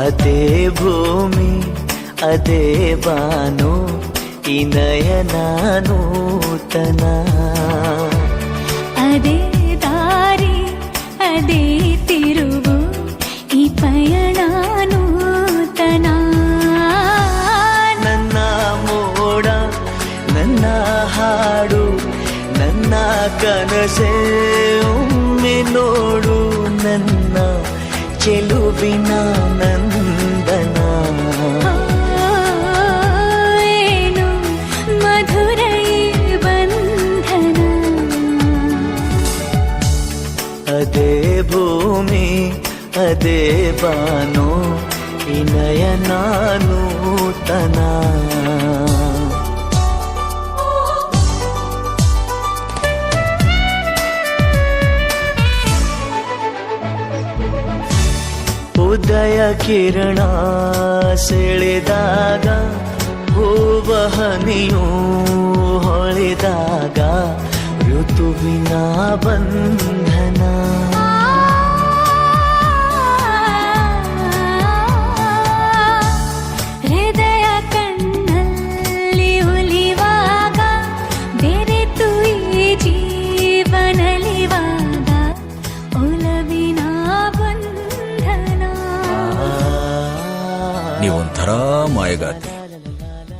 ಅದೇ ಭೂಮಿ ಅದೇ ಬಾನು ಈ ನಯನ ನೂತನ ಅದೇ ದಾರಿ ಅದೇ ತಿರುವು ಈ ಪಯಣ ನೂತನ ನನ್ನ ಮೋಡ ನನ್ನ ಹಾಡು ನನ್ನ ಕನಸೆ ಒಮ್ಮೆ ನೋಡು ನನ್ನ ಚೆಲುವಿನ ಭೂಮಿ ಅದೇ ಬಾನು ಈ ನೂತನ ಉದಯ ಕಿರಣ ಸೆಳೆದಾಗ ಹೂವಹನಿಯೂ ಹೊಳೆದಾಗ ಋತುವಿನ ಬಂಧನ. ನೀವೊಂಥರ ಮಾಯಗಾತಿ.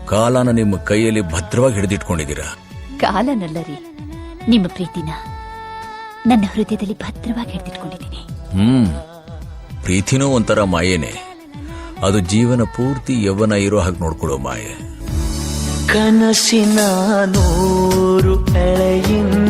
ಕಾಲನ ನಿಮ್ಮ ಕೈಯಲ್ಲಿ ಭದ್ರವಾಗಿ ಹಿಡಿದಿಟ್ಕೊಂಡಿದ್ದೀರಾ? ಕಾಲನಲ್ಲ ರೀ ನಿಮ್ಮ ಪ್ರೀತಿನ ನನ್ನ ಹೃದಯದಲ್ಲಿ ಭದ್ರವಾಗಿ ಹಿಡಿದಿಟ್ಕೊಂಡಿದ್ದೀನಿ. ಹ್ಮ್ ಪ್ರೀತಿನೂ ಒಂಥರ ಮಾಯೇನೆ. ಅದು ಜೀವನ ಪೂರ್ತಿ ಯೌವನ ಇರೋ ಹಾಗೆ ನೋಡ್ಕೊಳ್ಳೋ ಮಾಯೆ. ಕನಸಿನ ನೂರು ಎಳೆಯಿಂದ